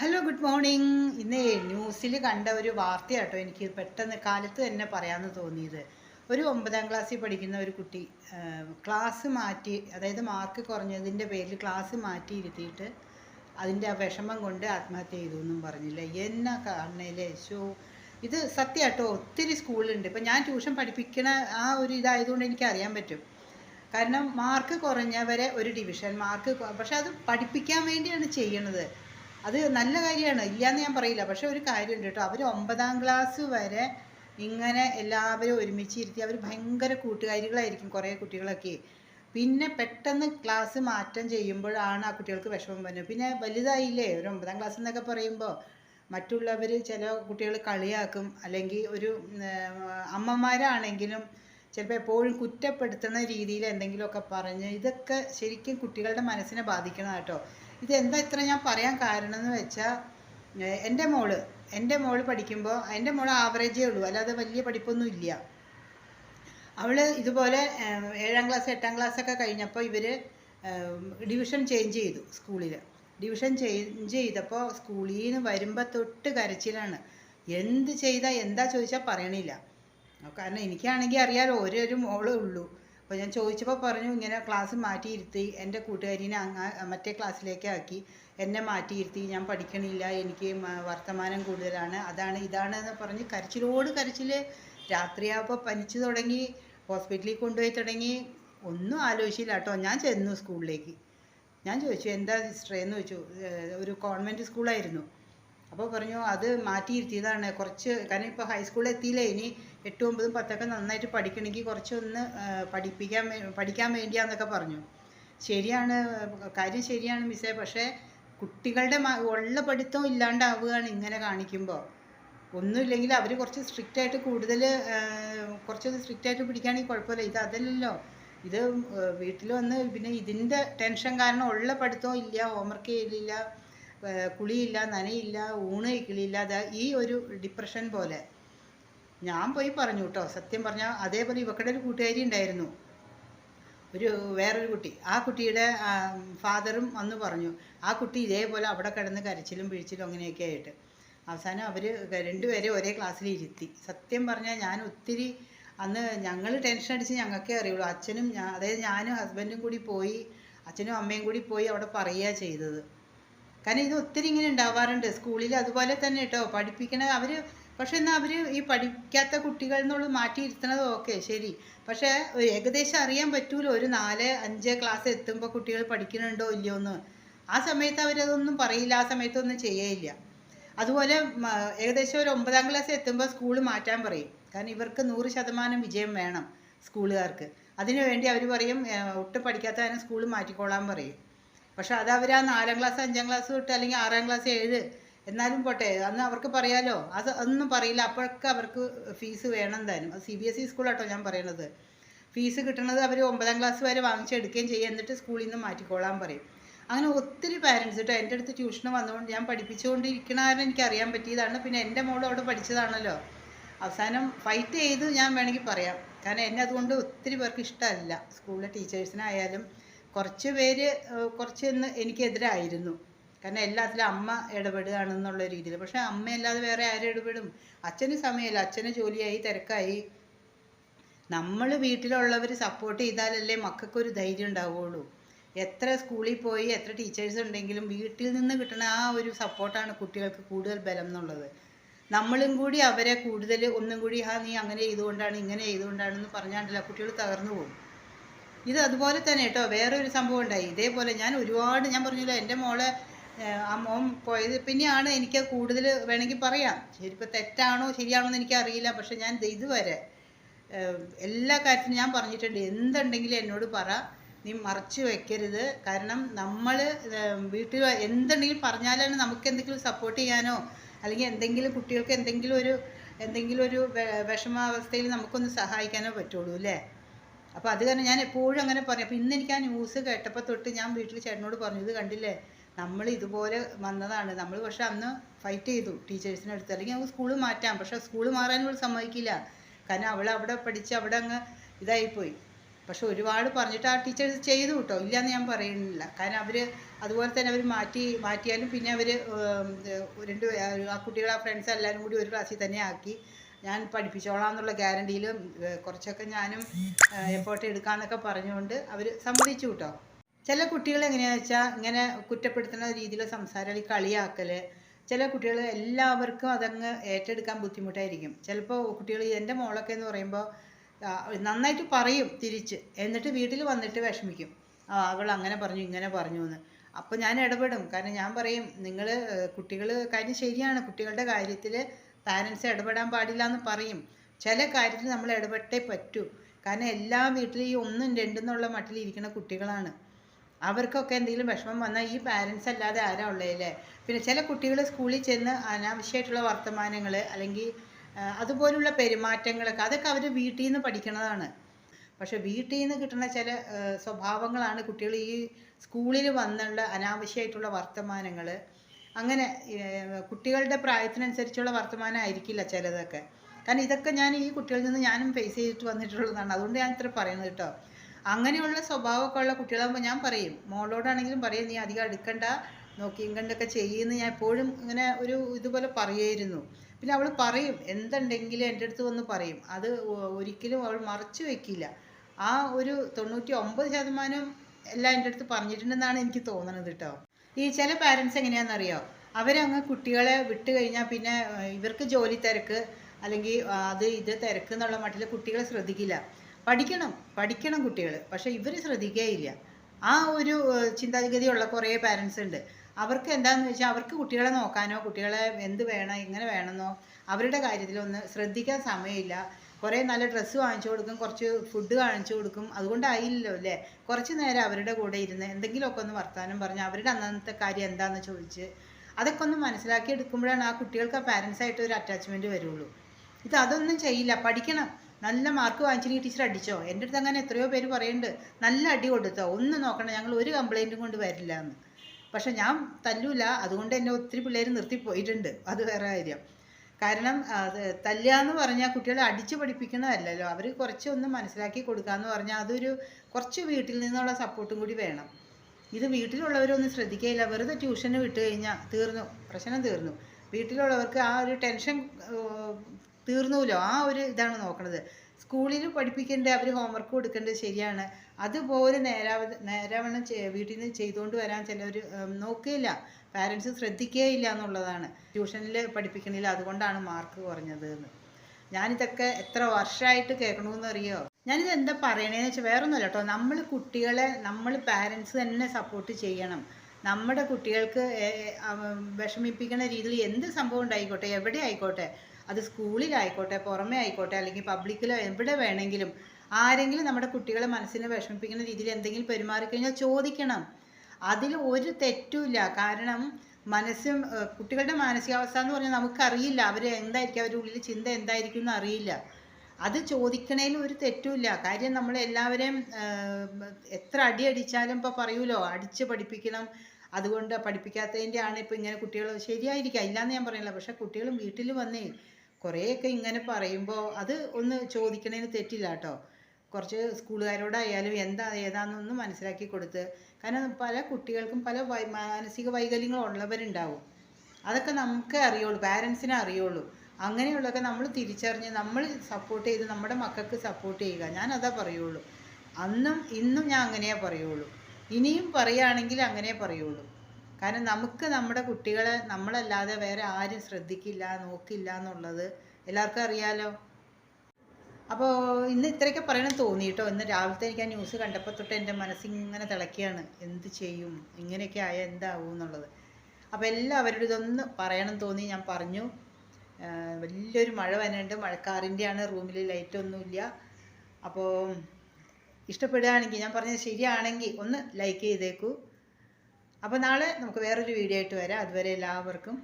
Hello good morning ഇന്ന് ന്യൂസിൽ കണ്ട ഒരു വാർത്തയാട്ടോ എനിക്ക് പെട്ടെന്ന് കാലത്ത് തന്നെ പറയാമെന്ന് തോന്നിയത്. ഒരു ഒമ്പതാം ക്ലാസ്സിൽ പഠിക്കുന്ന ഒരു കുട്ടി ക്ലാസ് മാറ്റി അതായത് മാർക്ക് കുറഞ്ഞതിന്റെ പേരിൽ ക്ലാസ് മാറ്റി ഇരുത്തിയിട്ട് അതിന്റെ വിഷമം കൊണ്ട് ആത്മഹത്യ ചെയ്തു എന്നും പറഞ്ഞില്ല? എന്നാ കാണണേലേ ഷോ ഇത് സത്യമാട്ടോ ഒത്തിരി സ്കൂളുണ്ട്. ഇപ്പം ഞാൻ ട്യൂഷൻ പഠിപ്പിക്കണ ആ ഒരു ഇതായതുകൊണ്ട് എനിക്ക് അറിയാൻ പറ്റും. കാരണം മാർക്ക് കുറഞ്ഞവരെ ഒരു ഡിവിഷൻ മാർക്ക് പക്ഷെ അത് പഠിപ്പിക്കാൻ വേണ്ടിയാണ് ചെയ്യണത്. അത് നല്ല കാര്യമാണ്. ഇല്ലയെന്ന് ഞാൻ പറയില്ല. പക്ഷെ ഒരു കാര്യമുണ്ട് കേട്ടോ. അവർ ഒമ്പതാം ക്ലാസ് വരെ ഇങ്ങനെ എല്ലാവരും ഒരുമിച്ച് ഇരുത്തി അവർ ഭയങ്കര കൂട്ടുകാരികളായിരിക്കും കുറേ കുട്ടികളൊക്കെ. പിന്നെ പെട്ടെന്ന് ക്ലാസ് മാറ്റം ചെയ്യുമ്പോഴാണ് ആ കുട്ടികൾക്ക് വിഷമം വരുന്നത്. പിന്നെ വലുതായില്ലേ? ഒരു ഒമ്പതാം ക്ലാസ് എന്നൊക്കെ പറയുമ്പോൾ മറ്റുള്ളവർ ചില കുട്ടികൾ കളിയാക്കും. അല്ലെങ്കിൽ ഒരു അമ്മമാരാണെങ്കിലും ചിലപ്പോൾ എപ്പോഴും കുറ്റപ്പെടുത്തുന്ന രീതിയിൽ എന്തെങ്കിലുമൊക്കെ പറഞ്ഞ് ഇതൊക്കെ ശരിക്കും കുട്ടികളുടെ മനസ്സിനെ ബാധിക്കണം കേട്ടോ. ഇതെന്താ ഇത്ര ഞാൻ പറയാൻ കാരണം എന്ന് വെച്ചാൽ എന്റെ മോൾ എന്റെ മോൾ പഠിക്കുമ്പോൾ എന്റെ മോൾ ആവറേജേ ഉള്ളൂ അല്ലാതെ വലിയ പഠിപ്പൊന്നും ഇല്ല. അവൾ ഇതുപോലെ ഏഴാം ക്ലാസ് എട്ടാം ക്ലാസ് ഒക്കെ കഴിഞ്ഞപ്പോൾ ഇവർ ഡിവിഷൻ ചേഞ്ച് ചെയ്തു സ്കൂളിൽ ഡിവിഷൻ ചേഞ്ച് ചെയ്തപ്പോൾ സ്കൂളിൽ നിന്ന് വരുമ്പോൾ തൊട്ട് കരച്ചിലാണ്. എന്ത് ചെയ്താൽ എന്താ ചോദിച്ചാൽ പറയണില്ല. കാരണം എനിക്കാണെങ്കിൽ അറിയാലോ ഒരു മോളേ ഉള്ളൂ. അപ്പോൾ ഞാൻ ചോദിച്ചപ്പോൾ പറഞ്ഞു ഇങ്ങനെ ക്ലാസ് മാറ്റിയിരുത്തി എന്റെ കൂട്ടുകാരിനെ അങ്ങ് മറ്റേ ക്ലാസ്സിലേക്ക് ആക്കി. എന്നെ മാറ്റിയിരുത്തി ഞാൻ പഠിക്കണില്ല എനിക്ക് വർത്തമാനം കൂടുതലാണ് അതാണ് ഇതാണ് എന്ന് പറഞ്ഞ് കരച്ചിലോട് കരച്ചിൽ രാത്രിയാകുമ്പോൾ പനിച്ചു തുടങ്ങി ഹോസ്പിറ്റലിൽ കൊണ്ടുപോയി തുടങ്ങി. ഒന്നും ആലോചിച്ചില്ല കേട്ടോ ഞാൻ ചെന്നു സ്കൂളിലേക്ക് ഞാൻ ചോദിച്ചു എന്താ സിസ്റ്ററേ എന്ന് ചോദിച്ചു ഒരു കോൺവെന്റ് സ്കൂളായിരുന്നു അപ്പോൾ പറഞ്ഞു അത് മാറ്റിയിരുത്തിയതാണ് കുറച്ച് കാരണം ഇപ്പോൾ ഹൈസ്കൂളിൽ എത്തിയില്ലേ ഇനി എട്ടും ഒമ്പതും പത്തൊക്കെ നന്നായിട്ട് പഠിക്കണമെങ്കിൽ കുറച്ചൊന്ന് പഠിപ്പിക്കാൻ പഠിക്കാൻ വേണ്ടിയാന്നൊക്കെ പറഞ്ഞു. ശരിയാണ് കാര്യം ശരിയാണ് മിസ്സേ. പക്ഷേ കുട്ടികളുടെ ഉള്ള പഠിത്തം ഇല്ലാണ്ടാവുകയാണ് ഇങ്ങനെ കാണിക്കുമ്പോൾ ഒന്നുമില്ലെങ്കിൽ അവർ കുറച്ച് സ്ട്രിക്റ്റ് ആയിട്ട് കൂടുതൽ കുറച്ചൊന്ന് സ്ട്രിക്റ്റ് ആയിട്ട് പിടിക്കുകയാണെങ്കിൽ കുഴപ്പമില്ല. ഇത് അതല്ലല്ലോ. ഇത് വീട്ടിൽ വന്ന് പിന്നെ ഇതിന്റെ ടെൻഷൻ കാരണം ഉള്ള പഠിത്തവും ഇല്ല ഹോംവർക്ക് ചെയ്യലില്ല. ഏഹ് കുളിയില്ല നനയില്ല ഊണ് കഴിക്കലില്ല ദാ ഈ ഒരു ഡിപ്രഷൻ പോലെ. ഞാൻ പോയി പറഞ്ഞു കേട്ടോ സത്യം പറഞ്ഞാൽ അതേപോലെ ഇവക്കടെ ഒരു കൂട്ടുകാരി ഉണ്ടായിരുന്നു. ഒരു വേറൊരു കുട്ടി. ആ കുട്ടിയുടെ ഫാദറും വന്ന് പറഞ്ഞു ആ കുട്ടി ഇതേപോലെ അവിടെ കിടന്ന് കരച്ചിലും പിഴിച്ചിലും അങ്ങനെയൊക്കെ ആയിട്ട്. അവസാനം അവർ രണ്ടുപേരെ ഒരേ ക്ലാസ്സിൽ ഇരുത്തി സത്യം പറഞ്ഞാൽ ഞാൻ ഒത്തിരി അന്ന് ഞങ്ങൾ ടെൻഷൻ അടിച്ച് ഞങ്ങൾക്കേ അറിയുള്ളൂ. അച്ഛനും അതായത് ഞാനും ഹസ്ബൻഡും കൂടി പോയി അച്ഛനും അമ്മയും കൂടി പോയി അവിടെ പറയുക ചെയ്തത്. കാരണം ഇത് ഒത്തിരി ഇങ്ങനെ ഉണ്ടാവാറുണ്ട്. സ്കൂളിൽ അതുപോലെ തന്നെ കേട്ടോ പഠിപ്പിക്കണ അവർ പക്ഷെ എന്നാൽ അവർ ഈ പഠിക്കാത്ത കുട്ടികൾ എന്നുള്ളത് മാറ്റിയിരുത്തണത് ഓക്കെ ശരി. പക്ഷേ ഏകദേശം അറിയാൻ പറ്റൂല. ഒരു നാല് അഞ്ച് ക്ലാസ് എത്തുമ്പോൾ കുട്ടികൾ പഠിക്കണുണ്ടോ ഇല്ലയോ എന്ന്. ആ സമയത്ത് അവരതൊന്നും പറയില്ല. ആ സമയത്തൊന്നും ചെയ്യേയില്ല. അതുപോലെ ഏകദേശം ഒരു ഒമ്പതാം ക്ലാസ് എത്തുമ്പോൾ സ്കൂൾ മാറ്റാൻ പറയും. കാരണം ഇവർക്ക് നൂറ് ശതമാനം വിജയം വേണം സ്കൂളുകാർക്ക്. അതിനു വേണ്ടി അവർ പറയും ഒട്ടും പഠിക്കാത്ത കാരണം സ്കൂൾ മാറ്റിക്കോളാൻ പറയും. പക്ഷെ അത് അവർ ആ നാലാം ക്ലാസ് അഞ്ചാം ക്ലാസ് തൊട്ട് അല്ലെങ്കിൽ ആറാം ക്ലാസ് ഏഴ് എന്നാലും പോട്ടെ അന്ന് അവർക്ക് പറയാലോ? അത് ഒന്നും പറയില്ല. അപ്പോഴൊക്കെ അവർക്ക് ഫീസ് വേണം എന്തായാലും. അത് സി ബി എസ് ഇ സ്കൂളാട്ടോ ഞാൻ പറയണത്. ഫീസ് കിട്ടണത് അവർ ഒമ്പതാം ക്ലാസ് വരെ വാങ്ങിച്ചെടുക്കുകയും ചെയ്യും. എന്നിട്ട് സ്കൂളിൽ നിന്ന് മാറ്റിക്കോളാൻ പറയും. അങ്ങനെ ഒത്തിരി പാരൻസ് കേട്ടോ എന്റെ അടുത്ത് ട്യൂഷന് വന്നുകൊണ്ട് ഞാൻ പഠിപ്പിച്ചുകൊണ്ടിരിക്കണ കാരണം എനിക്ക് അറിയാൻ പറ്റിയതാണ്. പിന്നെ എന്റെ മോൾ അവിടെ പഠിച്ചതാണല്ലോ. അവസാനം ഫൈറ്റ് ചെയ്ത് ഞാൻ വേണമെങ്കിൽ പറയാം. കാരണം എന്നെ അതുകൊണ്ട് ഒത്തിരി പേർക്ക് ഇഷ്ടമല്ല. സ്കൂളിലെ ടീച്ചേഴ്സിനായാലും കുറച്ച് പേര് ഏഹ്, കുറച്ച് ഇന്ന് എനിക്കെതിരായിരുന്നു. കാരണം എല്ലാത്തിലും അമ്മ ഇടപെടുകയാണെന്നുള്ള രീതിയിൽ. പക്ഷേ അമ്മയല്ലാതെ വേറെ ആരും ഇടപെടും. അച്ഛന് സമയമില്ല. അച്ഛന് ജോലിയായി തിരക്കായി. നമ്മൾ വീട്ടിലുള്ളവർ സപ്പോർട്ട് ചെയ്താലല്ലേ മക്കൾക്കൊരു ധൈര്യം ഉണ്ടാവുള്ളൂ. എത്ര സ്കൂളിൽ പോയി എത്ര ടീച്ചേഴ്സ് ഉണ്ടെങ്കിലും വീട്ടിൽ നിന്ന് കിട്ടുന്ന ആ ഒരു സപ്പോർട്ടാണ് കുട്ടികൾക്ക് കൂടുതൽ ബലം എന്നുള്ളത്. നമ്മളും കൂടി അവരെ കൂടുതൽ ഒന്നും കൂടി ആ നീ അങ്ങനെ ചെയ്തുകൊണ്ടാണ് ഇങ്ങനെ ചെയ്തുകൊണ്ടാണെന്ന് പറഞ്ഞാണ്ടല്ല കുട്ടികൾ തകർന്നു പോകും. ഇത് അതുപോലെ തന്നെ കേട്ടോ വേറെ ഒരു സംഭവം ഉണ്ടായി. ഇതേപോലെ ഞാൻ ഒരുപാട് ഞാൻ പറഞ്ഞല്ലോ എന്റെ മോളെ ആ മോൻ പോയത്. പിന്നെയാണ് എനിക്ക് കൂടുതൽ വേണമെങ്കിൽ പറയാം. ശരിപ്പോൾ തെറ്റാണോ ശരിയാണോ എന്ന് എനിക്കറിയില്ല. പക്ഷെ ഞാൻ ഇതുവരെ എല്ലാ കാര്യത്തിനും ഞാൻ പറഞ്ഞിട്ടുണ്ട്. എന്തുണ്ടെങ്കിലും എന്നോട് പറ. നീ മറച്ചു വെക്കരുത്. കാരണം നമ്മൾ വീട്ടിൽ എന്തുണ്ടെങ്കിലും പറഞ്ഞാലാണ് നമുക്ക് എന്തെങ്കിലും സപ്പോർട്ട് ചെയ്യാനോ അല്ലെങ്കിൽ എന്തെങ്കിലും കുട്ടികൾക്ക് എന്തെങ്കിലും ഒരു എന്തെങ്കിലും ഒരു വിഷമാവസ്ഥയിൽ നമുക്കൊന്ന് സഹായിക്കാനോ പറ്റുള്ളൂ അല്ലേ? അപ്പോൾ അത് കാരണം ഞാൻ എപ്പോഴും അങ്ങനെ പറയും. അപ്പോൾ ഇന്ന് എനിക്ക് ആ ന്യൂസ് കേട്ടപ്പോൾ തൊട്ട് ഞാൻ വീട്ടിൽ ചേട്ടനോട് പറഞ്ഞു ഇത് കണ്ടില്ലേ? നമ്മൾ ഇതുപോലെ വന്നതാണ്. നമ്മൾ പക്ഷെ അന്ന് ഫൈറ്റ് ചെയ്തു ടീച്ചേഴ്സിന്റെ അടുത്ത്. അല്ലെങ്കിൽ നമുക്ക് സ്കൂൾ മാറ്റാം. പക്ഷെ സ്കൂൾ മാറാൻ ഇവൾ സമ്മതിക്കില്ല. കാരണം അവൾ അവിടെ പഠിച്ച് അവിടെ അങ്ങ് ഇതായിപ്പോയി. പക്ഷെ ഒരുപാട് പറഞ്ഞിട്ട് ആ ടീച്ചേഴ്സ് ചെയ്തു കേട്ടോ. ഇല്ലയെന്ന് ഞാൻ പറയുന്നില്ല. കാരണം അവർ അതുപോലെ തന്നെ അവർ മാറ്റി മാറ്റിയാലും പിന്നെ അവർ രണ്ട് ആ കുട്ടികളെ ആ ഫ്രണ്ട്സ് എല്ലാവരും കൂടി ഒരു ക്ലാസ്സിൽ തന്നെ ആക്കി. ഞാൻ പഠിപ്പിച്ചോളാം എന്നുള്ള ഗ്യാരണ്ടിയിലും കുറച്ചൊക്കെ ഞാനും എഫേർട്ട് എടുക്കാമെന്നൊക്കെ പറഞ്ഞുകൊണ്ട് അവർ സമ്മതിച്ചു കേട്ടോ ചില കുട്ടികൾ എങ്ങനെയാണെന്ന് വെച്ചാൽ ഇങ്ങനെ കുറ്റപ്പെടുത്തുന്ന രീതിയിൽ സംസാരം കളിയാക്കൽ ചില കുട്ടികൾ എല്ലാവർക്കും അതങ്ങ് ഏറ്റെടുക്കാൻ ബുദ്ധിമുട്ടായിരിക്കും. ചിലപ്പോൾ കുട്ടികൾ എന്റെ മോളൊക്കെ എന്ന് പറയുമ്പോൾ നന്നായിട്ട് പറയും തിരിച്ച് എന്നിട്ട് വീട്ടിൽ വന്നിട്ട് വിഷമിക്കും. ആ അവൾ അങ്ങനെ പറഞ്ഞു ഇങ്ങനെ പറഞ്ഞു എന്ന്. അപ്പോൾ ഞാൻ ഇടപെടും. കാരണം ഞാൻ പറയും നിങ്ങൾ കുട്ടികൾ കാര്യം ശരിയാണ്. കുട്ടികളുടെ കാര്യത്തിൽ പാരൻസ് ഇടപെടാൻ പാടില്ല എന്ന് പറയും. ചില കാര്യത്തിൽ നമ്മൾ ഇടപെട്ടേ പറ്റൂ. കാരണം എല്ലാ വീട്ടിലും ഈ ഒന്നും രണ്ടെന്നുള്ള മട്ടിൽ ഇരിക്കുന്ന കുട്ടികളാണ്. അവർക്കൊക്കെ എന്തെങ്കിലും വിഷമം വന്നാൽ ഈ പാരൻസ് അല്ലാതെ ആരാ ഉള്ളതല്ലേ? പിന്നെ ചില കുട്ടികൾ സ്കൂളിൽ ചെന്ന് അനാവശ്യമായിട്ടുള്ള വർത്തമാനങ്ങൾ അല്ലെങ്കിൽ അതുപോലുള്ള പെരുമാറ്റങ്ങളൊക്കെ അതൊക്കെ അവർ വീട്ടിൽ നിന്ന് പഠിക്കണതാണ്. പക്ഷെ വീട്ടിൽ നിന്ന് കിട്ടുന്ന ചില സ്വഭാവങ്ങളാണ് കുട്ടികൾ ഈ സ്കൂളിൽ വന്നുള്ള അനാവശ്യമായിട്ടുള്ള വർത്തമാനങ്ങൾ. അങ്ങനെ കുട്ടികളുടെ പ്രായത്തിനനുസരിച്ചുള്ള വർത്തമാനം ആയിരിക്കില്ല ചിലതൊക്കെ. കാരണം ഇതൊക്കെ ഞാൻ ഈ കുട്ടികളിൽ നിന്ന് ഞാനും ഫേസ് ചെയ്തിട്ട് വന്നിട്ടുള്ളതാണ്. അതുകൊണ്ട് ഞാൻ ഇത്ര പറയുന്നത് കേട്ടോ. അങ്ങനെയുള്ള സ്വഭാവമൊക്കെ ഉള്ള കുട്ടികളാകുമ്പോൾ ഞാൻ പറയും. മോളോടാണെങ്കിലും പറയും നീ അധികം എടുക്കണ്ട നോക്കിയും കണ്ടൊക്കെ ചെയ്യുമെന്ന് ഞാൻ എപ്പോഴും ഇങ്ങനെ ഒരു ഇതുപോലെ പറയുമായിരുന്നു. പിന്നെ അവൾ പറയും എന്തുണ്ടെങ്കിലും എന്റെ അടുത്ത് വന്ന് പറയും. അത് ഒരിക്കലും അവൾ മറച്ചു വെക്കില്ല. ആ ഒരു തൊണ്ണൂറ്റി ഒമ്പത് ശതമാനം എല്ലാം എന്റെ അടുത്ത് പറഞ്ഞിട്ടുണ്ടെന്നാണ് എനിക്ക് തോന്നുന്നത് കേട്ടോ. ഈ ചില പാരൻസ് എങ്ങനെയാണെന്നറിയോ? അവരങ്ങ് കുട്ടികളെ വിട്ട് കഴിഞ്ഞാൽ പിന്നെ ഇവർക്ക് ജോലി തിരക്ക് അല്ലെങ്കിൽ അത് ഇത് തിരക്ക് എന്നുള്ള മട്ടിൽ കുട്ടികളെ ശ്രദ്ധിക്കില്ല. പഠിക്കണം പഠിക്കണം കുട്ടികൾ പക്ഷേ ഇവർ ശ്രദ്ധിക്കുകയില്ല ആ ഒരു ചിന്താഗതി ചിന്താഗതിയുള്ള കുറേ പാരൻസ് ഉണ്ട്. അവർക്ക് എന്താന്ന് വെച്ചാൽ അവർക്ക് കുട്ടികളെ നോക്കാനോ കുട്ടികളെ എന്ത് വേണം എങ്ങനെ വേണമെന്നോ അവരുടെ കാര്യത്തിലൊന്ന് ശ്രദ്ധിക്കാൻ സമയമില്ല. കുറേ നല്ല ഡ്രസ്സ് വാങ്ങിച്ചു കൊടുക്കും കുറച്ച് ഫുഡ് കാണിച്ചു കൊടുക്കും. അതുകൊണ്ടായില്ലല്ലോ അല്ലേ? കുറച്ച് നേരം അവരുടെ കൂടെ ഇരുന്ന് എന്തെങ്കിലുമൊക്കെ ഒന്ന് വർത്തമാനം പറഞ്ഞ് അവരുടെ അന്നത്തെ കാര്യം എന്താണെന്ന് ചോദിച്ച് അതൊക്കെ ഒന്ന് മനസ്സിലാക്കി എടുക്കുമ്പോഴാണ് ആ കുട്ടികൾക്ക് ആ പാരൻസായിട്ട് ഒരു അറ്റാച്ച്മെന്റ് വരുള്ളൂ. ഇത് അതൊന്നും ചെയ്യില്ല. പഠിക്കണം. നല്ല മാർക്ക് വാങ്ങിച്ചിട്ട് ടീച്ചർ അടിച്ചോ? എന്റെ അടുത്ത് അങ്ങനെ എത്രയോ പേര് പറയുന്നുണ്ട് നല്ല അടി കൊടുത്തോ? ഒന്നും നോക്കണം ഞങ്ങൾ ഒരു കംപ്ലൈന്റും കൊണ്ട് വരില്ല എന്ന് പക്ഷെ ഞാൻ തല്ലൂല. അതുകൊണ്ട് എന്നെ ഒത്തിരി പിള്ളേർ നിർത്തിപ്പോയിട്ടുണ്ട്. അത് വേറെ കാര്യം. കാരണം തല്ലുക എന്ന് പറഞ്ഞാൽ കുട്ടികളെ അടിച്ച് പഠിപ്പിക്കണമല്ലല്ലോ അവർ കുറച്ചൊന്ന് മനസ്സിലാക്കി കൊടുക്കുക എന്ന് പറഞ്ഞാൽ അതൊരു കുറച്ച് വീട്ടിൽ നിന്നുള്ള സപ്പോർട്ടും കൂടി വേണം. ഇത് വീട്ടിലുള്ളവരൊന്നും ശ്രദ്ധിക്കുകയില്ല വെറുതെ ട്യൂഷന് വിട്ട് കഴിഞ്ഞാൽ തീർന്നു. പ്രശ്നം തീർന്നു. വീട്ടിലുള്ളവർക്ക് ആ ഒരു ടെൻഷൻ തീർന്നുല്ലോ ആ ഒരു ഇതാണ് നോക്കണത്. സ്കൂളിൽ പഠിപ്പിക്കേണ്ട അവർ ഹോംവർക്ക് കൊടുക്കേണ്ടത് ശരിയാണ്. അതുപോലെ നേരാവ നേരാവണ്ണം വീട്ടിൽ നിന്ന് ചെയ്തുകൊണ്ട് വരാൻ ചിലർ നോക്കുകയില്ല പാരൻസ് ശ്രദ്ധിക്കുകയില്ല എന്നുള്ളതാണ് ട്യൂഷനിൽ പഠിപ്പിക്കണില്ല അതുകൊണ്ടാണ് മാർക്ക് കുറഞ്ഞത് എന്ന് ഞാനിതൊക്കെ എത്ര വർഷമായിട്ട് കേൾക്കണമെന്ന് അറിയോ ഞാനിത് എന്താ പറയണേന്ന് വെച്ചാൽ വേറൊന്നുമല്ല കേട്ടോ. നമ്മൾ കുട്ടികളെ നമ്മൾ പാരൻസ് തന്നെ സപ്പോർട്ട് ചെയ്യണം. നമ്മുടെ കുട്ടികൾക്ക് വിഷമിപ്പിക്കുന്ന രീതിയിൽ എന്ത് സംഭവം ഉണ്ടായിക്കോട്ടെ എവിടെ ആയിക്കോട്ടെ അത് സ്കൂളിലായിക്കോട്ടെ പുറമേ ആയിക്കോട്ടെ അല്ലെങ്കിൽ പബ്ലിക്കിലോ എവിടെ വേണമെങ്കിലും ആരെങ്കിലും നമ്മുടെ കുട്ടികളെ മനസ്സിനെ വിഷമിപ്പിക്കുന്ന രീതിയിൽ എന്തെങ്കിലും പെരുമാറിക്കഴിഞ്ഞാൽ ചോദിക്കണം. അതിൽ ഒരു തെറ്റുമില്ല. കാരണം മനസ്സും കുട്ടികളുടെ മാനസികാവസ്ഥ എന്ന് പറഞ്ഞാൽ നമുക്കറിയില്ല. അവർ എന്തായിരിക്കും? അവരുടെ ഉള്ളിൽ ചിന്ത എന്തായിരിക്കും എന്ന് അറിയില്ല. അത് ചോദിക്കണേൽ ഒരു തെറ്റുമില്ല. കാര്യം നമ്മൾ എല്ലാവരെയും എത്ര അടി അടിച്ചാലും ഇപ്പോൾ പറയൂലോ? അടിച്ച് പഠിപ്പിക്കണം. അതുകൊണ്ട് പഠിപ്പിക്കാത്തതിന്റെ ആണ് ഇപ്പോൾ ഇങ്ങനെ കുട്ടികൾ ശരിയായിരിക്കാം ഇല്ലാന്ന് ഞാൻ പറയില്ല പക്ഷെ കുട്ടികൾ വീട്ടിൽ വന്നേ കുറേയൊക്കെ ഇങ്ങനെ പറയുമ്പോൾ അത് ഒന്ന് ചോദിക്കണേന് തെറ്റില്ല കേട്ടോ. കുറച്ച് സ്കൂളുകാരോടായാലും എന്താ ഏതാണെന്നൊന്നും മനസ്സിലാക്കി കൊടുത്ത്. കാരണം പല കുട്ടികൾക്കും പല മാനസിക വൈകല്യങ്ങളുള്ളവരുണ്ടാവും. അതൊക്കെ നമുക്ക് അറിയുള്ളൂ പാരൻസിനെ അറിയുള്ളൂ. അങ്ങനെയുള്ളതൊക്കെ നമ്മൾ തിരിച്ചറിഞ്ഞ് നമ്മൾ സപ്പോർട്ട് ചെയ്ത് നമ്മുടെ മക്കൾക്ക് സപ്പോർട്ട് ചെയ്യുക. ഞാൻ അതാ പറയുള്ളൂ. അന്നും ഇന്നും ഞാൻ അങ്ങനെയേ പറയുള്ളൂ. ഇനിയും പറയുകയാണെങ്കിൽ അങ്ങനെ പറയുള്ളൂ. കാരണം നമുക്ക് നമ്മുടെ കുട്ടികളെ നമ്മളല്ലാതെ വേറെ ആരും ശ്രദ്ധിക്കില്ല നോക്കില്ല എന്നുള്ളത് എല്ലാവർക്കും അറിയാലോ. അപ്പോൾ ഇന്ന് ഇത്രയൊക്കെ പറയണം തോന്നി കേട്ടോ ഇന്ന് രാവിലത്തെ എനിക്ക് ആ ന്യൂസ് കണ്ടപ്പോൾ തൊട്ട് എന്റെ മനസ്സിങ്ങനെ തിളക്കുകയാണ് എന്ത് ചെയ്യും? ഇങ്ങനെയൊക്കെ ആയാൽ എന്താവും എന്നുള്ളത്. അപ്പോൾ എല്ലാവരോടും ഇതൊന്ന് പറയണം തോന്നി ഞാൻ പറഞ്ഞു. വലിയൊരു മഴ വന്നുണ്ട് മഴക്കാറിന്റെയാണ് റൂമിൽ ലൈറ്റൊന്നുമില്ല അപ്പോൾ ഇഷ്ടപ്പെടുകയാണെങ്കിൽ ഞാൻ പറഞ്ഞത് ശരിയാണെങ്കിൽ ഒന്ന് ലൈക്ക് ചെയ്തേക്കൂ. അപ്പോൾ നാളെ നമുക്ക് വേറൊരു വീഡിയോ ആയിട്ട് വരാം. അതുവരെ എല്ലാവർക്കും